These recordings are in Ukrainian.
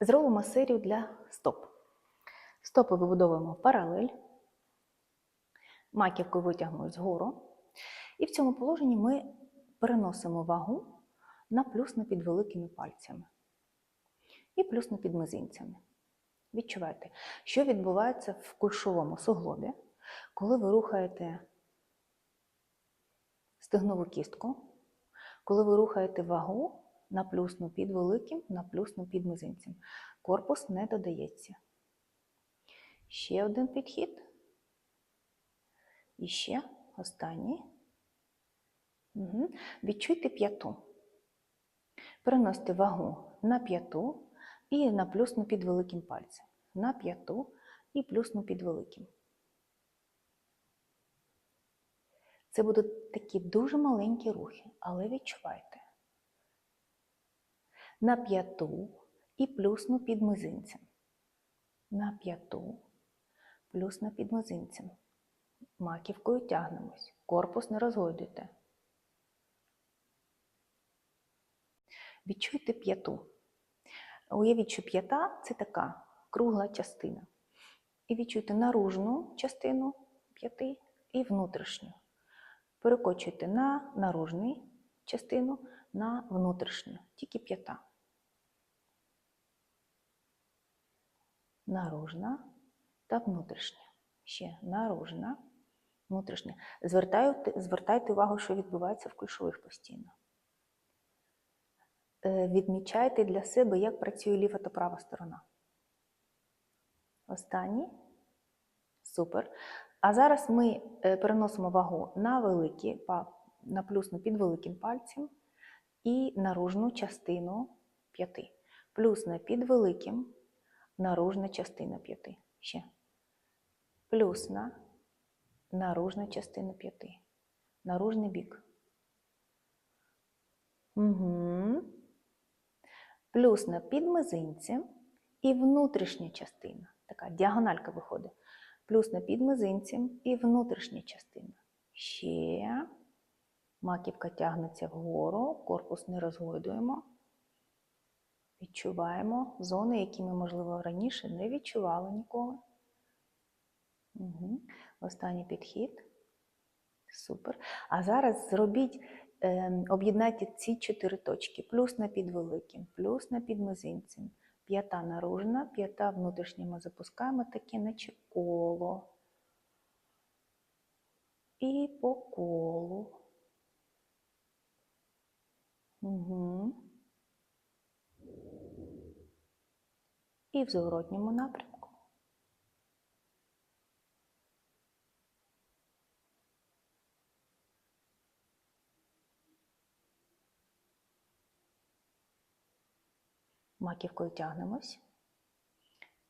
Зробимо серію для стоп. Стопи вибудовуємо паралель, маківкою витягнуть вгору. І в цьому положенні ми переносимо вагу на плюс під великими пальцями і плюс під мизинцями. Відчувайте, що відбувається в кульшовому суглобі, коли ви рухаєте стегнову кістку, коли ви рухаєте вагу на плюсну під великим, на плюсну під мизинцем. Корпус не додається. Ще один підхід. І ще останній. Угу. Відчуйте п'яту. Переносите вагу на п'яту і на плюсну під великим пальцем. На п'яту і плюсну під великим. Це будуть такі дуже маленькі рухи, але відчувайте. На п'яту і плюсну під мизинцем. На п'яту, плюсна під мизинцем. Маківкою тягнемось. Корпус не розгойдуйте. Відчуйте п'яту. Уявіть, що п'ята це така кругла частина. І відчуйте наружну частину п'яти і внутрішню. Перекочуйте на наружну частину, на внутрішню, тільки п'ята. Наружна та внутрішня. Ще наружна, внутрішня. Звертайте, звертайте увагу, що відбувається в кульшових постійно. Е, Відмічайте для себе, як працює ліва та права сторона. Останній. Супер. А зараз ми е, переносимо вагу на великі, на плюсну під великим пальцем і наружну частину п'яти. Плюсна під великим, наружна частина п'яти. Ще. Плюсна, наружна частина п'яти. Наружний бік. Угу. Плюсна під мизинцем і внутрішня частина. Така діагональка виходить. Плюсна під мизинцем і внутрішня частина. Ще. Маківка тягнеться вгору, корпус не розгойдуємо. Відчуваємо зони, які ми, можливо, раніше не відчували ніколи. Угу. Останній підхід. Супер. А зараз зробіть, е, об'єднайте ці чотири точки. Плюс на під великим, плюс на під мизинцем. П'ята наружна, п'ята внутрішня ми запускаємо таке, наче коло. І по колу. Угу. І в зворотньому напрямку. Маківкою тягнемось.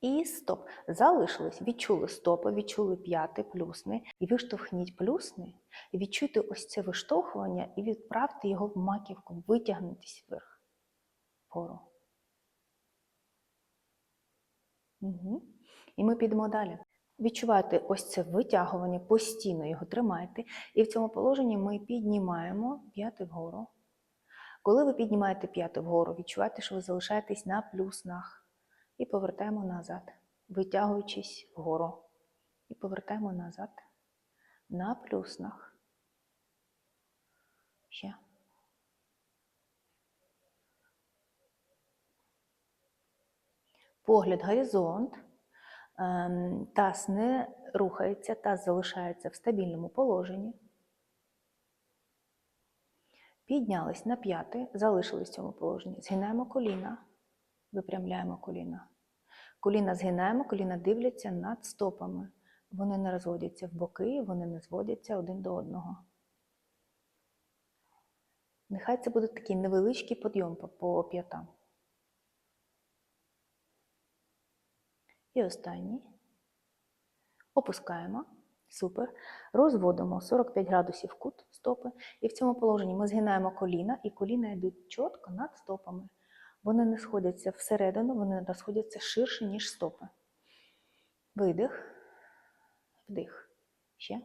І стоп. Залишились, відчули стопи, відчули п'яти, плюсни. І виштовхніть плюсни, відчуйте ось це виштовхування і відправте його в маківку, витягнутись вверх. Вгору. Угу. І ми підемо далі. Відчувайте ось це витягування, постійно його тримайте. І в цьому положенні ми піднімаємо п'яти вгору. Коли ви піднімаєте п'яти вгору, відчувайте, що ви залишаєтесь на плюснах. І повертаємо назад, витягуючись вгору. І повертаємо назад на плюснах. Ще. Погляд горизонт. Ем, таз не рухається, таз залишається в стабільному положенні. Піднялись на п'яти, залишились в цьому положенні. Згинаємо коліна, випрямляємо коліна. Коліна згинаємо, коліна дивляться над стопами. Вони не розводяться в боки, вони не зводяться один до одного. Нехай це буде такий невеличкий підйом по п'ятам. І останній. Опускаємо. Супер. Розводимо 45 градусів кут стопи. І в цьому положенні ми згинаємо коліна, і коліна йдуть чітко над стопами. Вони не сходяться всередину, вони розходяться ширше, ніж стопи. Видих, вдих. Ще.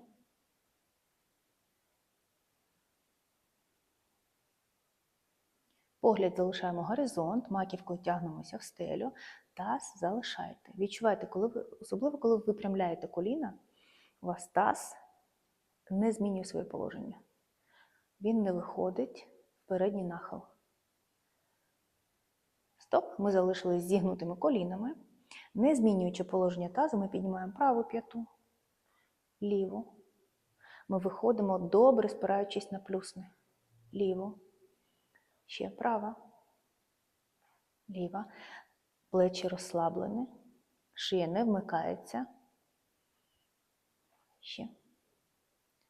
Погляд залишаємо горизонт, маківкою тягнемося в стелю, таз залишайте. Відчувайте, коли ви, особливо коли ви випрямляєте коліна, у вас таз не змінює своє положення. Він не виходить в передній нахил. Стоп, ми залишились зігнутими колінами. Не змінюючи положення тазу, ми піднімаємо праву п'яту, ліву. Ми виходимо добре, спираючись на плюсни. Ліву. Ще права. Ліва. Плечі розслаблені. Шия не вмикається. Ще.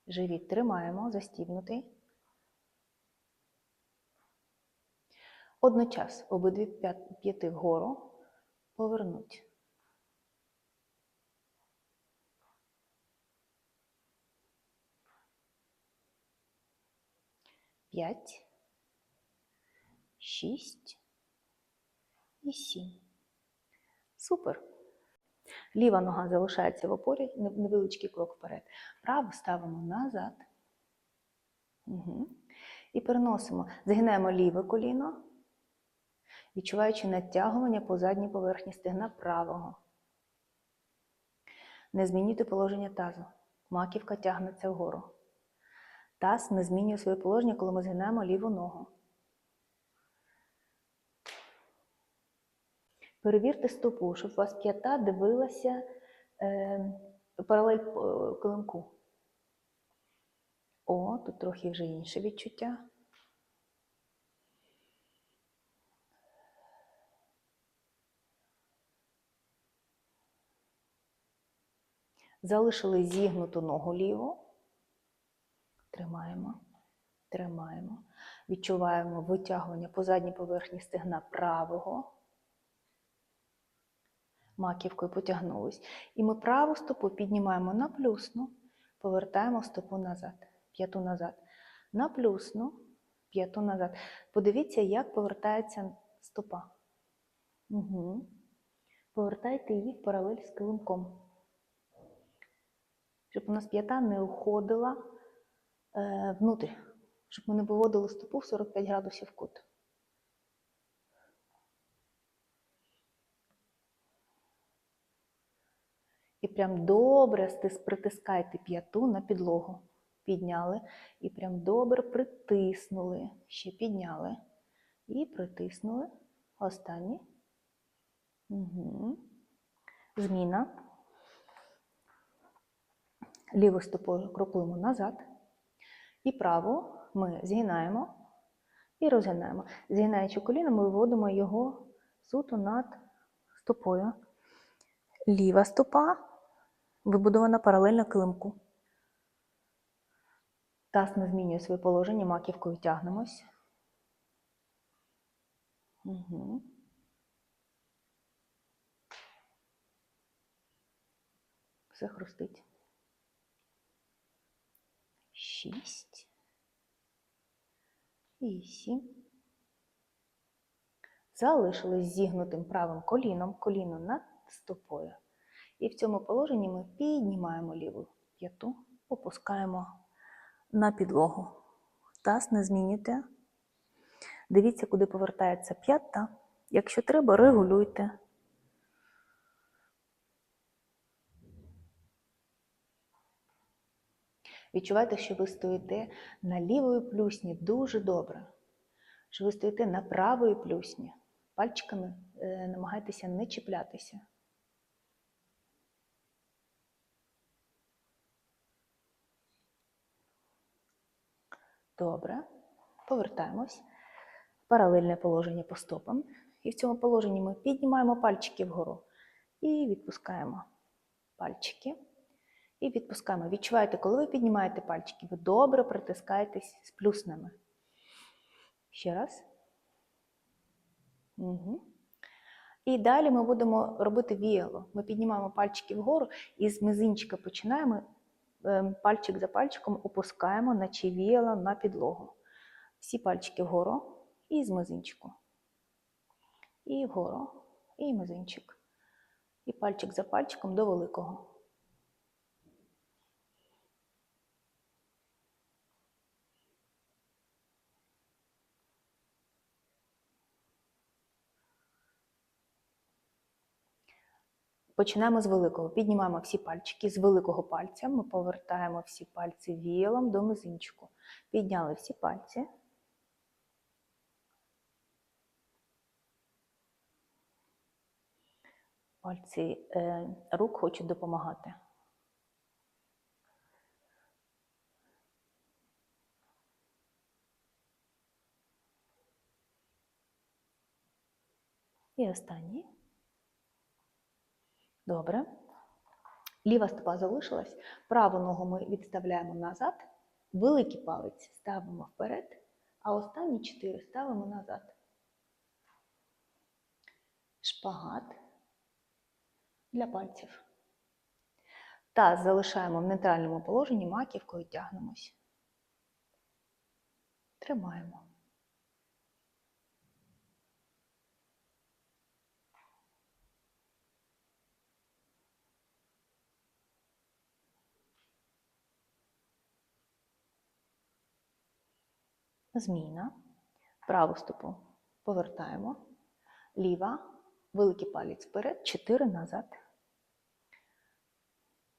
Живіт тримаємо, застібнутий. Одночас обидві п'яти вгору повернуть. П'ять, шість і сім. Супер. Ліва нога залишається в опорі, невеличкий крок вперед. Праву ставимо назад. Угу. І переносимо. Згинаємо ліве коліно, відчуваючи натягування по задній поверхні стегна правого. Не змінюйте положення тазу. Маківка тягнеться вгору. Таз не змінює своє положення, коли ми згинаємо ліву ногу. Перевірте стопу, щоб у вас п'ята дивилася е, паралель е, килимку. О, тут трохи вже інше відчуття. Залишили зігнуту ногу ліву. Тримаємо, тримаємо. Відчуваємо витягування по задній поверхні стегна правого. Маківкою потягнулись. І ми праву стопу піднімаємо на плюсну, повертаємо стопу назад, п'яту назад. На плюсну, п'яту назад. Подивіться, як повертається стопа. Угу. Повертайте її в паралель з килимком. Щоб у нас п'ята не уходила е, внутрь, щоб ми не виводили стопу в 45 градусів кут. І прям добре притискайте п'яту на підлогу. Підняли. І прям добре притиснули. Ще підняли. І притиснули. Останній. Угу. Зміна. Лівою стопою крокуємо назад. І праву ми згинаємо і розгинаємо. Згинаючи коліно, ми виводимо його суто над стопою. Ліва стопа вибудована паралельно килимку. Таз не змінює своє положення, маківкою тягнемось. Угу. Все хрустить. Шість. Вісім. Залишились зігнутим правим коліном, коліно над стопою. І в цьому положенні ми піднімаємо ліву п'яту, опускаємо на підлогу. Таз не змінюйте. Дивіться, куди повертається п'ята. Якщо треба, регулюйте. Відчувайте, що ви стоїте на лівої плюсні дуже добре. Що ви стоїте на правої плюсні. Пальчиками е, намагайтеся не чіплятися. Добре. Повертаємось. Паралельне положення по стопам. І в цьому положенні ми піднімаємо пальчики вгору і відпускаємо пальчики. І відпускаємо. Відчуваєте, коли ви піднімаєте пальчики, ви добре притискаєтесь з плюсними. Ще раз. Угу. І далі ми будемо робити віяло. Ми піднімаємо пальчики вгору і з мизинчика починаємо пальчик за пальчиком опускаємо, наче віяла на підлогу. Всі пальчики вгору і з мизинчику. І вгору, і мизинчик. І пальчик за пальчиком до великого. Починаємо з великого. Піднімаємо всі пальчики. З великого пальця ми повертаємо всі пальці вілом до мизинчику. Підняли всі пальці. Пальці е, рук хочуть допомагати. І останній. Добре. Ліва стопа залишилась. Праву ногу ми відставляємо назад. Великий палець ставимо вперед, а останні чотири ставимо назад. Шпагат для пальців. Таз залишаємо в нейтральному положенні, маківкою тягнемось. Тримаємо. Зміна. Праву стопу повертаємо. Ліва, великий палець вперед, 4 назад.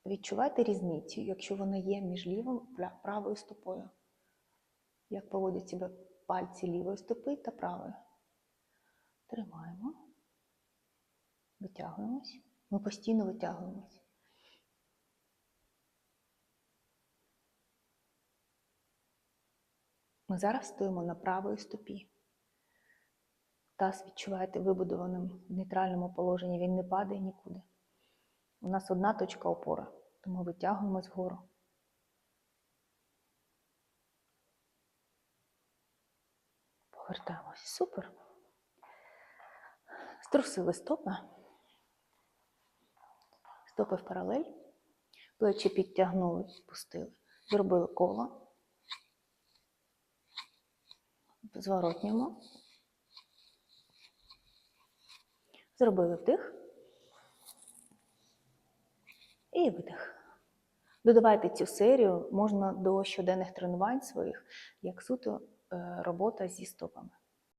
Відчувайте різницю, якщо вона є між лівою і правою стопою. Як поводять себе пальці лівої стопи та правої. Тримаємо. Витягуємось. Ми постійно витягуємось. Ми зараз стоїмо на правої стопі. Таз відчуваєте вибудованим в нейтральному положенні, він не падає нікуди. У нас одна точка опори, тому витягуємось вгору. Повертаємось. Супер. Струсили стопи. Стопи в паралель. Плечі підтягнули, спустили. Зробили коло. В зворотньому. Зробили вдих. І видих. Додавайте цю серію можна до щоденних тренувань своїх, як суто е, робота зі стопами.